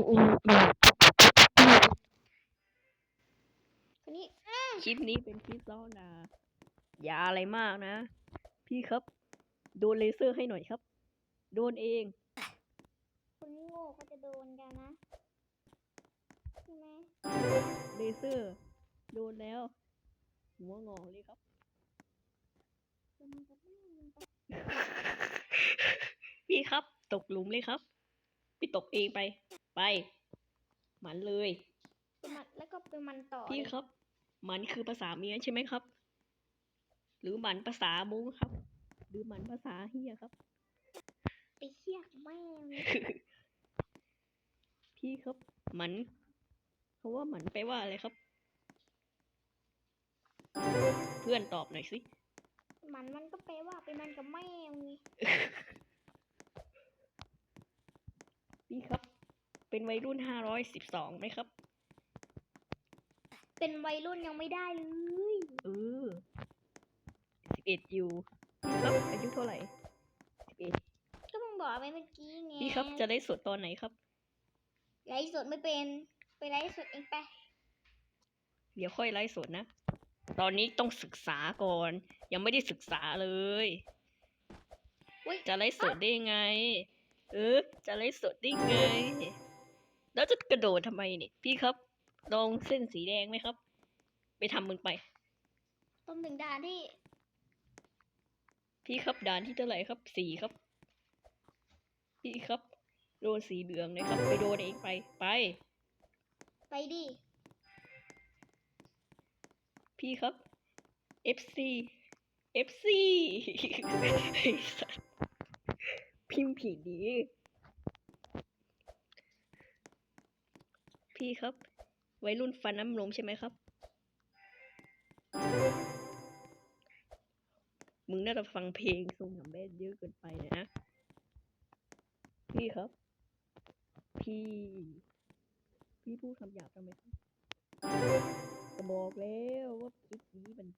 คนนี้คลิปนี้เป็นคลิปซ้อนนะอย่าอะไรมากนะ พี่ครับ โดนเลเซอร์ให้หน่อยครับ โดนเอง คนโง่เขาจะโดนกันนะใช่ไหมเลเซอร์ โดนแล้ว หัวงอเลยครับพี่ครับ ตกหลุมเลยครับ พี่ตกเองไป ไปหมันเลย เป็นมันแล้วก็เป็นมันต่อพี่เลยครับ หมันคือภาษาเมียใช่ไหมครับ หรือหมันภาษามุ้งครับ หรือหมันภาษาเฮียครับ ไปเชี่ยแม่งพี่ครับ หมันเพราะว่าหมันแปลว่าอะไรครับ เพื่อนตอบหน่อยสิมันมันก็แปลว่าเป็นมันกับแม่งไงพี่ครับ เป็นวัยรุ่นห้าร้อยสิบสองไหมครับ เป็นวัยรุ่นยังไม่ได้เลยเออสิบเอ็ดอยู่พี่ครับอายุเท่าไหร่สิบเอ็ดก็มึงบอกไปเมื่อกี้ไงพี่ครับจะได้สดตอนไหนครับไลฟ์สดไม่เป็นไปไลฟ์สดเองไปเดี๋ยวค่อยไลฟ์สดนะ ตอนนี้ต้องศึกษาก่อน ยังไม่ได้ศึกษาเลยอุ๊ยจะไลฟ์สดได้ยังไง เออ จะไลฟ์สดได้ไง แล้วจะกระโดดทำไมเนี่ยพี่ครับ ลองเส้นสีแดงไหมครับ ไปทำมึงไป ต้นถึงด่านที่พี่ครับด่านที่เท่าไหร่ครับสี่ครับ พี่ครับโดนสีเหลืองเลยครับ ไปโดนเองไปไป ไปดิ พี่ครับ FC FC ไอ้สัสพิมพ์ผิดดี พี่ครับ วัยรุ่นฟันน้ำนมใช่ไหมครับ มึงน่าจะฟังเพลงทรงอย่างแบดเยอะเกินไปนะพี่ครับ พี่ พี่พูดคำหยาบทำไมครับก็บอกแล้วว่าคลิปนี้มัน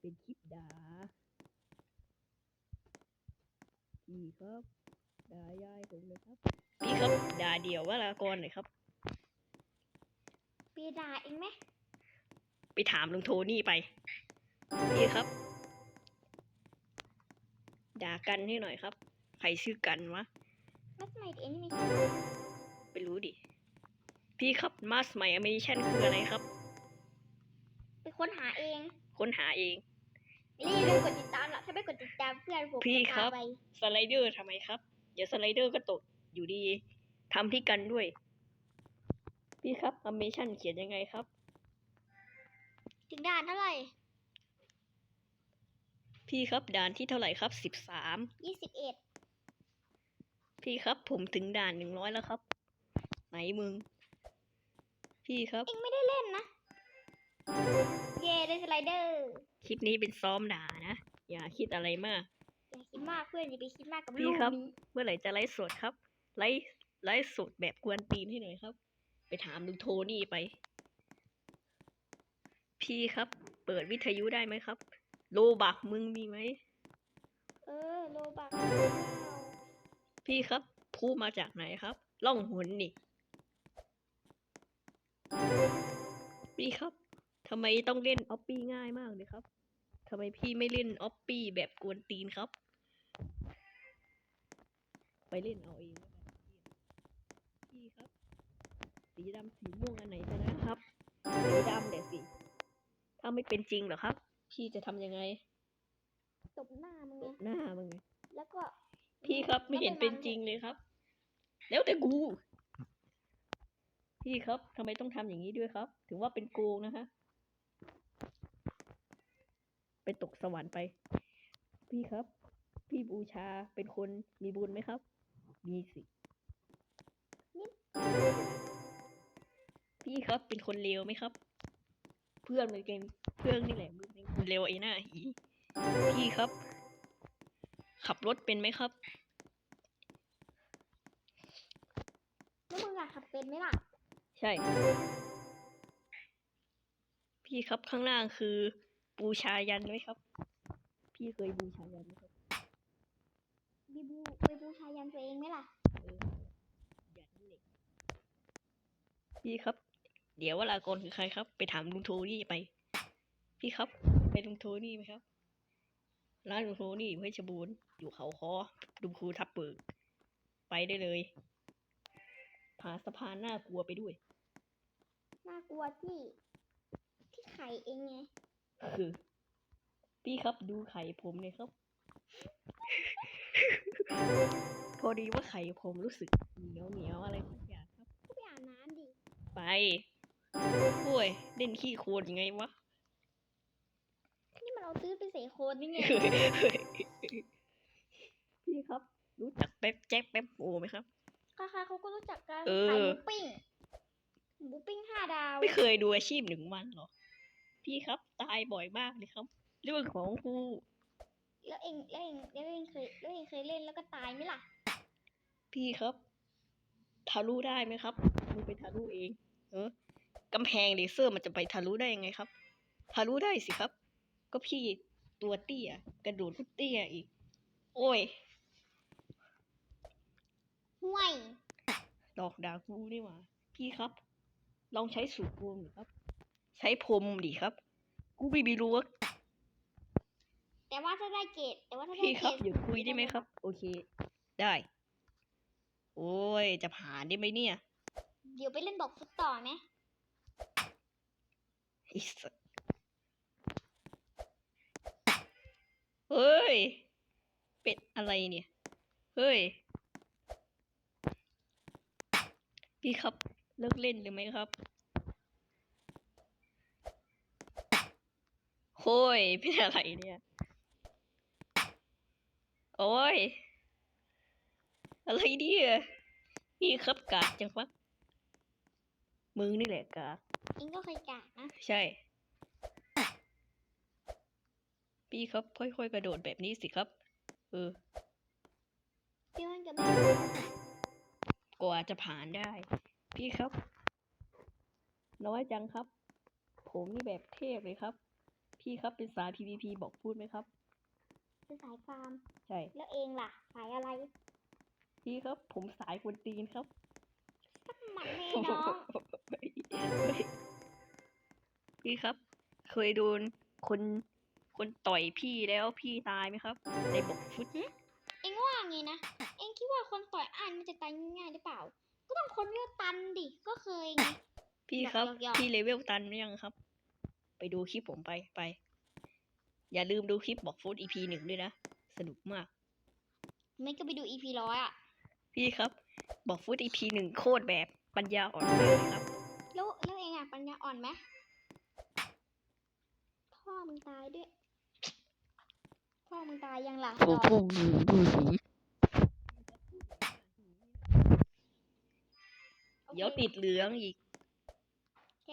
เป็นคลิปด่าพี่ครับด่ายายผมเลยครับ พี่ครับด่าเดี่ยววรากรหน่อยครับ ด่าเองไหมไปถามลุงโทนี่ไปพี่ครับ ด่ากันให้หน่อยครับ ใครชื่อกันวะแล้วทำไมเองนี่ไม่ไปรู้ดิ พี่ครับมาสใหม่อเมริชันคืออะไรครับ ไปค้นหาเอง ค้นหาเอง นี่ลืมกดติดตามละถ้าไม่กดติดตามเพื่อนผมพี่จะครับพาไปสไลเดอร์ทำไมครับ เดี๋ยวสไลเดอร์ก็ตกอยู่ดีทำที่กันด้วย พี่ครับอเมชันเขียนยังไงครับ ถึงด่านเท่าไหร่พี่ครับด่านที่เท่าไหร่ครับสิบสามยี่สิบเอ็ดพี่ครับผมถึงด่านหนึ่งร้อยแล้วครับ ไหนมึง พี่ครับเองไม่ได้เล่นนะ เย่ได้สไลเดอร์คลิปนี้เป็นซ้อมด่านะ อย่าคิดอะไรมาก อย่าคิดมากเพื่อนอย่าไปคิดมากกับพี่ลูกครับ นี้ เมื่อไหร่จะไลฟ์สดครับ ไลฟ์ไลฟ์สดแบบกวนตีนให้หน่อยครับ ไปถามลุงโทนี่ไป พี่ครับ เปิดวิทยุได้ไหมครับ โลบักมึงมีไหม เออ โลบักพี่ครับพูดมาจากไหนครับ ล่องหนนี่ พี่ครับทำไมต้องเล่นออปปี้ง่ายมากเลยครับทำไมพี่ไม่เล่นออปปี้แบบกวนตีนครับ ไปเล่นเอาเองแล้วกันพี่ครับ สีดำสีม่วงอันไหนจะนะครับสีดำเดี๋ยวสิถ้าไม่เป็นจริงเหรอครับ พี่จะทำยังไงตบหน้ามึงตไงบหน้ามึงไงแล้วก็ พี่ครับไม่เห็นเป็นจริงเลยครับ แล้วแต่กู พี่ครับทำไมต้องทำอย่างนี้ด้วยครับถือว่าเป็นโกงนะคะไปตกสวรรค์ไป พี่ครับ พี่บูชาเป็นคนมีบุญไหมครับ มีสิ พี่ครับเป็นคนเลวไหมครับ เพื่อนมันเป็นเพื่อนนี่แหละมึงเป็นคนเลวไอ้หน้าหีพี่ครับ ขับรถเป็นไหมครับแล้วมึงอะขับเป็นไหมล่ะ ใช่ พี่ครับข้างล่างคือ บูชายันไหมครับ พี่เคยบูชายันไหมครับบีบูไปบูชายันตัวเองไหมล่ะเออยันเหล็ก พี่ครับ เดี๋ยววรากรคือใครครับ ไปถามลุงโทนี่ไป พี่ครับ ไปลุงโทนี่ไหมครับ ร้านลุงโทนี่อยู่เพชรบูรณ์อยู่เขาคอลุงครูทับเบิก ไปได้เลยผาสะพานน่ากลัวไปด้วย น่ากลัวที่ ที่ไข่เองไง คือ พี่ครับดูไข่ผมเลยครับ พอดีว่าไข่ผมรู้สึกเหนียวเหนียวๆอะไรสักอย่างครับก็ไปอาบน้ำดิ ไป โอ้ยเล่นขี้โคลนยังไงวะ นี่มันเอาตื้อไปเสโคนนี่ไง พี่ครับ รู้จักแป๊บแจ็คแป๊บโอไหมครับใครๆเขาก็รู้จักกันเออ ขายหมูปิ้งหมูปิ้งห้าดาวไม่เคยดูอาชีพหนึ่งวันเหรอ พี่ครับตายบ่อยมากเลยครับ เรื่องของครูแล้วเองแล้วเองแล้วเองเคยแล้วเองเคยเล่นแล้วก็ตายไหมล่ะ พี่ครับทะลุได้ไหมครับมึงไปทะลุเอง เออ กำแพงเลเซอร์มันจะไปทะลุได้ยังไงครับ ทะลุได้สิครับ ก็พี่ตัวเตี้ย กระโดดก็เตี้ยอีก โอ้ยห่วยดอกดากูนี่หว่า พี่ครับ ลองใช้สูตรรวมหรือครับ ใช้พรมดิครับ กูไม่มีรู้ว่าแต่ว่าถ้าได้เกรดแต่ว่าถ้าได้พี่ครับเกหยุดคุยได้ไหมครับ โอเค ได้ โอ้ย จะผ่านได้ไหมเนี่ย เดี๋ยวไปเล่นบอกฟุตต่อไหมไอ้สัส เฮ้ย เป็ดอะไรเนี่ย เฮ้ย พี่ครับเลิกเล่นเลยไหมครับโอ้ยเป็นอะไรเนี่ย โอ้ย อะไรเนี่ยพี่ครับกากจังวะมึงนี่แหละกาก องก็เคยกากนะ ใช่ พี่ครับ ค่อยๆกระโดดแบบนี้สิครับ เออพี่มันกับแม่กว่าจะผ่านได้ พี่ครับ น้อยจังครับ ผมนี่แบบเทพเลยครับ พี่ครับเป็นสาย PVP บอกพูดไหมครับ เป็นสายฟาร์ม ใช่ แล้วเองล่ะ สายอะไร พี่ครับ ผมสายกวนตีนครับ สักหมัดแม่น้องพี่ครับ เคยโดนคนคนต่อยพี่แล้วพี่ตายไหมครับในบอกฟุตเองว่าไงนะ เองคิดว่าคนต่อยอ่านมันจะตายง่ายๆหรือเปล่า ก็ต้องคนเลือกตันดิ ก็เคยไงพี่ครับหยอกๆพี่เลเวลตันหรือยังครับ ไปดูคลิปผมไปไป อย่าลืมดูคลิปบอกฟุต EP หนึ่งด้วยนะ สนุกมาก ไม่ก็ไปดู EP ร้อยอะ พี่ครับ บอกฟุต EP หนึ่งโคตรแบบ ปัญญาอ่อนมากเลยครับแล้วแล้วเองอะปัญญาอ่อนไหมพ่อมึงตายด้วย พ่อมึงตายยังล่ะดอกโอเคเดี๋ยวติดเหลืองอีกโอเค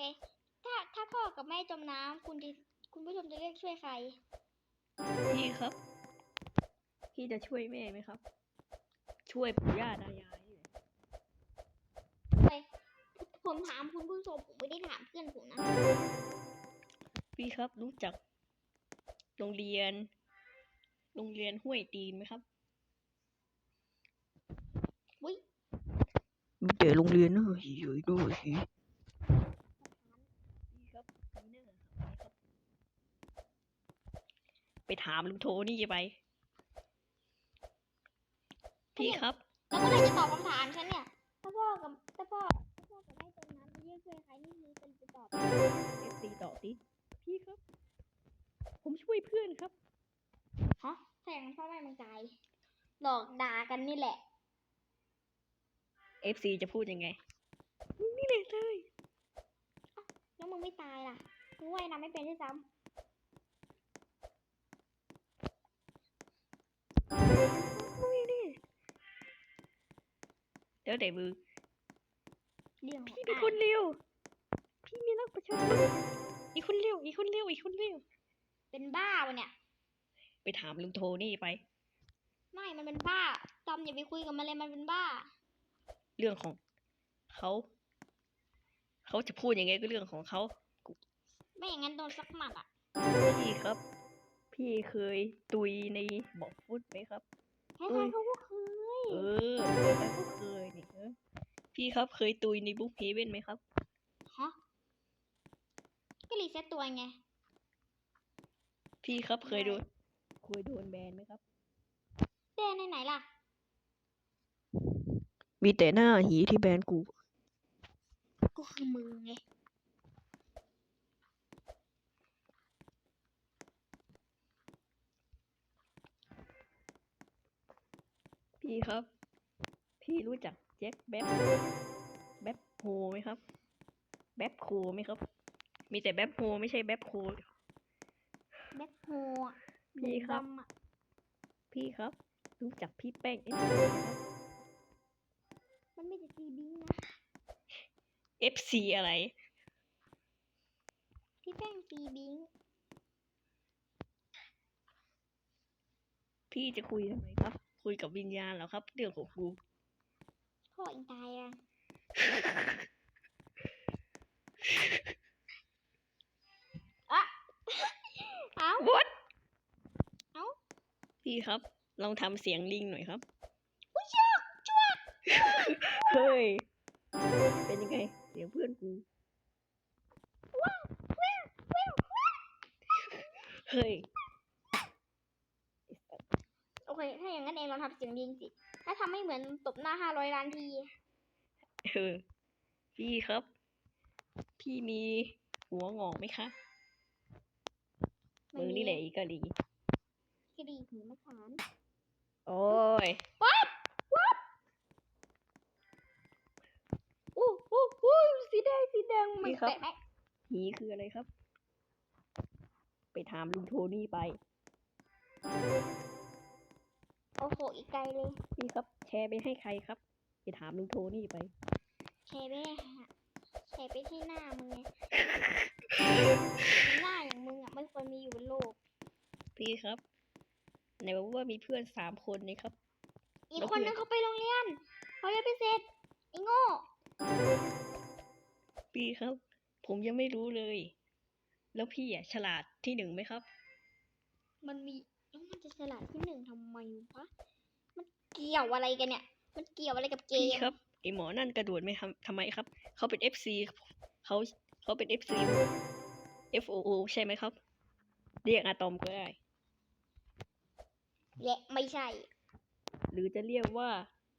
ถ้าถ้าพ่อกับแม่จมน้ำคุณจะคุณผู้ชมจะเรียกช่วยใคร พี่ครับ พี่จะช่วยแม่ไหมครับ ช่วยปู่ย่าตายายนี่แหละ ไป ผมถามคุณผู้ชมผมไม่ได้ถามเพื่อนผมนะพี่ครับรู้จัก โรงเรียน โรงเรียนห้วยตีนไหมครับอุ้ยมีแต่โรงเรียนเนอะเฮ้ยด้วยพี่ครับมีหน้าหาครับ ไปถามลุงโทนี่ไป พี่ครับ แล้วเมื่อไหร่จะตอบคำถามฉันเนี่ย ถ้าพ่อกับถ้าพ่อถ้าพ่อกับแม่จม น้ำจะเรียกช่วยใครนี่คือจะตอบเอฟซีต่อสิพี่ครับ ผมช่วยเพื่อนครับฮะแสดงพ่อแม่มึงตายหลอกด่ากันนี่แหละเอฟซีจะพูดยังไงมึงนี่แหละเลยแล้วมึงไม่ตายล่ะมึงว่ายน้ำไม่เป็นด้วยซ้มึงนี่เดี๋ยวเดี๋ยวมือำ เรื่องของพี่เป็นอ้ายคนเร็ว พี่มีรักประชาชนอีกคนเร็ว อีกคนเร็ว อีกคนเร็ว เป็นบ้าปะเนี่ย ไปถามลุงโทนี่ไป ไม่มันเป็นบ้าจอมอย่าไปคุยกับมันเลยมันเป็นบ้า เรื่องของเขา เขาจะพูดยังไงก็เรื่องของเขา ไม่อย่างนั้นโดนสักหมัดอะ พี่ครับ พี่เคยตุยในบอกฟุตไหมครับ ใครๆเขาก็เคย เออเคยไหมก็เคยนี่เออ พี่ครับเคยตุยในบุ๊กเฮเว่นไหมครับก็รีเซ็ตตัวไง พี่ครับเคยโดนเคยโดนแบนไหมครับ แบนในไหนล่ะ มีแต่หน้าหีที่แบนกูก็คือมึงไง พี่ครับ พี่รู้จักแจ็คแบ๊บแบ๊บโฮไหมครับ แบ๊บโคไหมครับ มีแต่แบ๊บโฮไม่ใช่แบ๊บโคแบ็คโฮอะพี่ครับดำอะพี่ครับ รู้จักพี่แป้งเอฟซีไหมครับมันไม่จะตีบิงนะ FC อะไร พี่แป้งตีบิงพี่จะคุยทำไมครับ คุยกับวิญญาณเหรอครับ เรื่องของกู พ่อเองตายอะอะเอ้า What เอ้าพี่ครับ ลองทำเสียงลิงหน่อยครับอุ้ยจ้วกจ้วกเฮ้ย เป็นยังไงเสียงเพื่อนกูเฮ้ย โอเค ถ้าอย่างนั้นเองลองทำเสียงลิงสิ ถ้าทำให้เหมือนตบหน้าห้าร้อยล้านทีเออพี่ครับ พี่มีหัวงอกไหมคะมึงนี่แหละอีกะลีกระดีหูมะขามโอ้ยอู้อู้อู้สีแดงสีแดงมันนี่ครับแปะไหมหีคืออะไรครับ ไปถามลุงโทนี่ไป โอ้โห อีกไกลเลยพี่ครับ แชร์ไปให้ใครครับ ไปถามลุงโทนี่ไป แชร์ไปเลยค่ะแชร์ไปที่หน้ามึงไง หน้าอย่างมึงอะไม่ควรมีอยู่บนโลก พี่ครับไหนบอกว่ามีเพื่อนสามคนนี่ครับ อีกแล้วคนเพื่นึอนงเขาไปโรงเรียนเขายังไม่เสร็จไอ้โง่พี่ครับ ผมยังไม่รู้เลย แล้วพี่อะฉลาดที่หนึ่งไหมครับ มันมี แล้วมันจะฉลาดที่หนึ่งทำไมวะ มันเกี่ยวอะไรกันเนี่ย มันเกี่ยวอะไรกับเกพี่ม ครับไอหมอนั่นกระโดดไม่ทำทำไมครับ เขาเป็น FC เขาเขาเป็น FC FOO ใช่ไหมครับ เรียกอะตอมก็ได้ และไม่ใช่ หรือจะเรียกว่า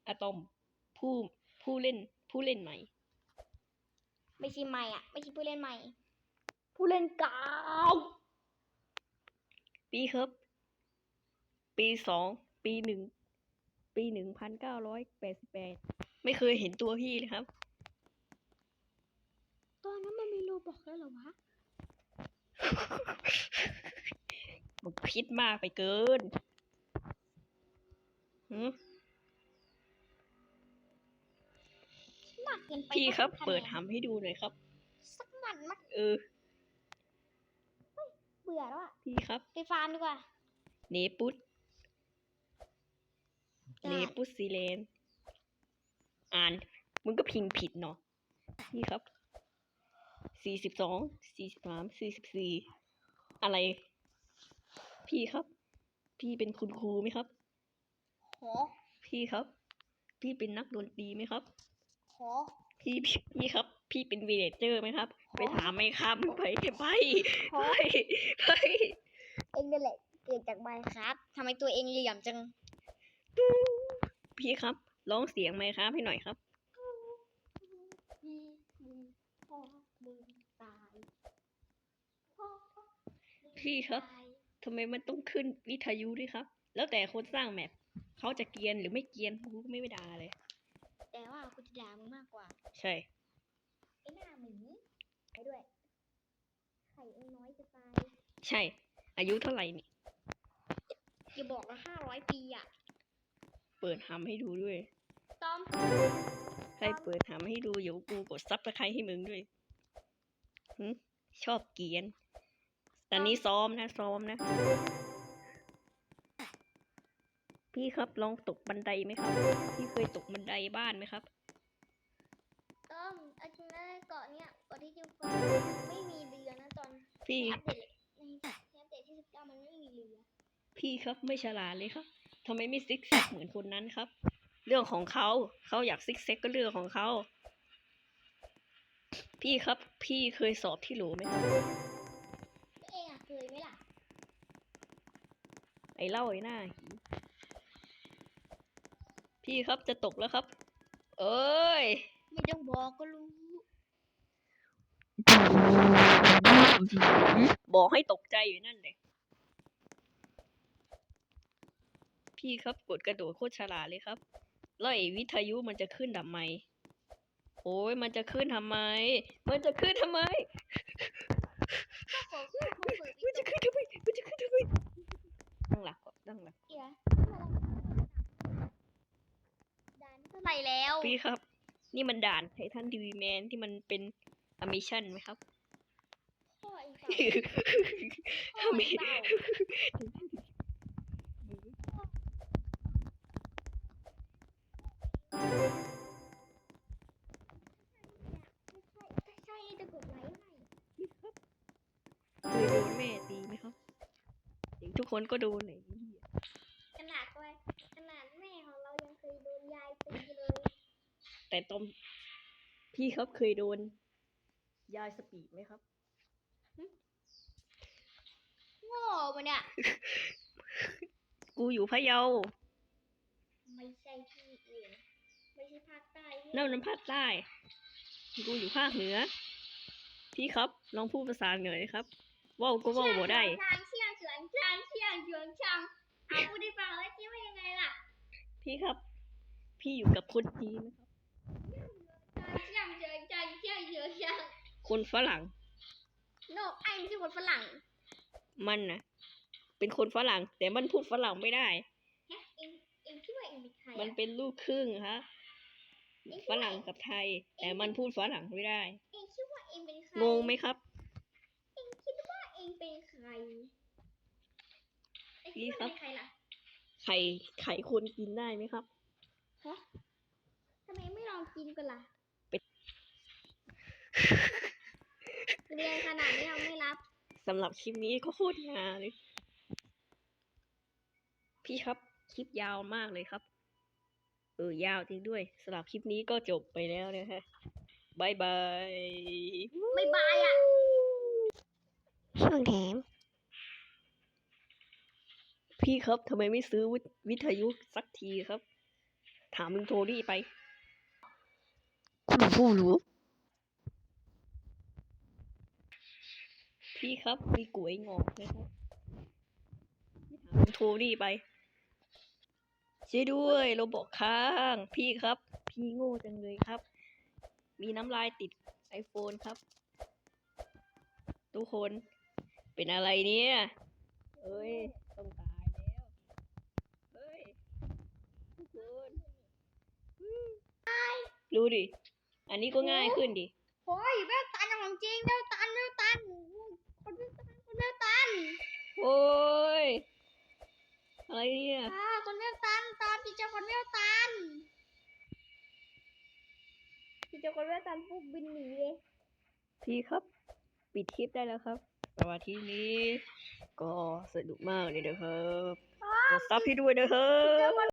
อะตอมผู้ผู้เล่นผู้เล่นใหม่ ไม่ใช่ใหม่อะ ไม่ใช่ผู้เล่นใหม่ ผู้เล่นเก่าปีครับ ปีสอง ปีหนึ่ง ปีหนึ่งพันเก้าร้อยแปดสิบแปด ไม่เคยเห็นตัวพี่เลยครับ ตอนนั้นมันมีโลบอกแล้วเหรอวะ มันคิดมากไปเกินหืมมากเกินไปพี่ครับต้องะแนนเปิดทำให้ดูหน่อยครับ สักหมันมากเออ เบื่อแล้วอะพี่ครับ ไปฟาร์มดีกว่า เนปุตได้ เนปุตซีเลน อ่าน มึงก็พิมพ์ผิดเนาะพี่ครับ สี่สิบสอง สี่สิบสาม สี่สิบสี่ อะไร พี่ครับ พี่เป็นคุณครูไหมครับโหพี่ครับ พี่เป็นนักดนตรีไหมครับโหพี่พี่พี่ครับ พี่เป็นวีเลเจอร์ไหมครับอ๋อไปถามไหมครับไปไปอ๋ไปอไปเองนั่นแหละเกิดจากไมครับทำไมตัวเองเหลี่ยมจัง พี่ครับร้องเสียงไหมครับให้หน่อยครับพี่มึงพ่อมึงตายพ่อมึงพี่ครับตายทำไมมันต้องขึ้นวิทยุด้วยครับ แล้วแต่คนสร้างแมปเขาจะเกรียนหรือไม่เกรียนกูก็ไม่ไปด่าเลย แต่ว่ากูจะด่ามึงมากกว่า ใช่ไอ้หน้าหมีไปด้วยไข่เองน้อยจะตายใช่ อายุเท่าไหร่นี่อย่าบอกว่าห้าร้อยปีอะ เปิดทำให้ดูด้วยตอมใครเปิดทำให้ดูเดี๋ยวกูกดซับสไครต์ให้มึงด้วยหึชอบเกรียน ตอนนี้ซ้อมนะ ซ้อมนะ พี่ครับลองตกบันไดไหมครับ พี่เคยตกบันไดบ้านไหมครับ ต้อมอาจริงๆแล้วเกาะเนี้ยเกาะที่จิวฟไม่มีเรือนะตอนพี่อัปเดตในอัปเดตที่สิบเก้ามันไม่มีเรือ พี่ครับไม่ฉลาดเลยครับทำไมไม่ซิกแซกเหมือนคนนั้นครับ เรื่องของเขาเขาอยากซิกแซกก็เรื่องของเขาพี่ครับ พี่เคยสอบที่โหลไหมครับเองอะเคยไหมล่ะ ไอ้เล่าไอ้หน้าหีพี่ครับจะตกแล้วครับ เอ้ย ไม่ต้องบอกก็รู้ บอกให้ตกใจอยู่นั่นเลย พี่ครับ กดกระโดดโคตรฉลาดเลยครับแล้วไอ้วิทยุมันจะขึ้นทำไม โอ้ยมันจะขึ้นทำไม มันจะขึ้นทำไมก็ขอขึ้นคอนเสิร์ตมันจะขึ้นทำไม มันจะขึ้นทำไมตั้งหลักก่อนตั้งหลักเอียดันเท่าไหร่แล้ว พี่ครับ นี่มันด่านไททันทีวีแมนที่มันเป็นอมิชันไหมครับพ่อไอ้เต่า คนก็โดนไหนขนาดตัวขนาดแม่ของเรายังเคยโดนยายตีเลย แต่ตอมพี่ครับเคยโดน ยายสปีดไหมครับโง่ปะเนี่ย กูอยู่พะเยา ไม่ใช่ที่อื่น ไม่ใช่ภาคใต้ที่นั่นมันภาคใต้ กูอยู่ภาคเหนือ พี่ครับลองพูดภาษาเหนือหน่อยครับเว่าวก็เว่าวบ่ได้ทางเชียงเฉียงชาง เชียงเฉียงชังเอาพูดได้ฟังแล้วคิดว่ายังไงล่ะพี่ครับ พี่อยู่กับคนจีนนะครับเชียงเฉียงชังเชียงเฉียงชัง คนฝรั่งโนไอ้ไม่ใช่คนฝรั่งมันนะเป็นคนฝรั่ง แต่มันพูดฝรั่งไม่ได้ ฮะเองเองคิดว่าเองเป็นใครมันอะเป็นลูกครึ่งฮะฝรั่งกับไทย แต่มันพูดฝรั่งไม่ได้ เองคิดว่าเองเป็นใครงงไหมครับ เองคิดว่าเองเป็นใคร เองคิดว่าเองเป็นใครล่ะไข่ไข่คนกินได้ไหมครับ ฮะทำไมไม่ลองกินกันล่ะเป็นเรียนขนาดนี้เราไม่รับสำหรับคลิปนี้ก็โคตรยาวเลย พี่ครับ คลิปยาวมากเลยครับ เออยาวจริงด้วยสำหรับคลิปนี้ก็จบไปแล้วนะฮะบายบายไม่บายอะช่วงแถม พี่ครับทำไมไม่ซื้อวิวิทยุสักทีครับ ถามลุงโทรี่ไป คุณผู้รู้ พี่ครับมีกล้วยงอกไหมครับพี่ถามลุงโทรี่ไปช่วยด้วยเราบอกค้าง พี่ครับ พี่โง่จังเลยครับ มีน้ำลายติดไอโฟนครับ ทุกคนเป็นอะไรเนี่ย เอ้ยต้องตายแล้ว เฮ้ย ทุกคน รู้ดิ อันนี้ก็ง่ายขึ้นดิโอ้ยแววตันของจริงแววตันแววตันคนแววตันคนแววตันโอ้ยอะไรเนี่ยอ่าคนแววตันตามพี่เจ้าคนแววตันพี่เจ้าคนแววตันปุ๊บบินหนีเลยพี่ครับปิดคลิปได้แล้วครับสวัสดีนี้ ก็สนุกมากเลยนะครับกดซับให้ด้วยนะครับ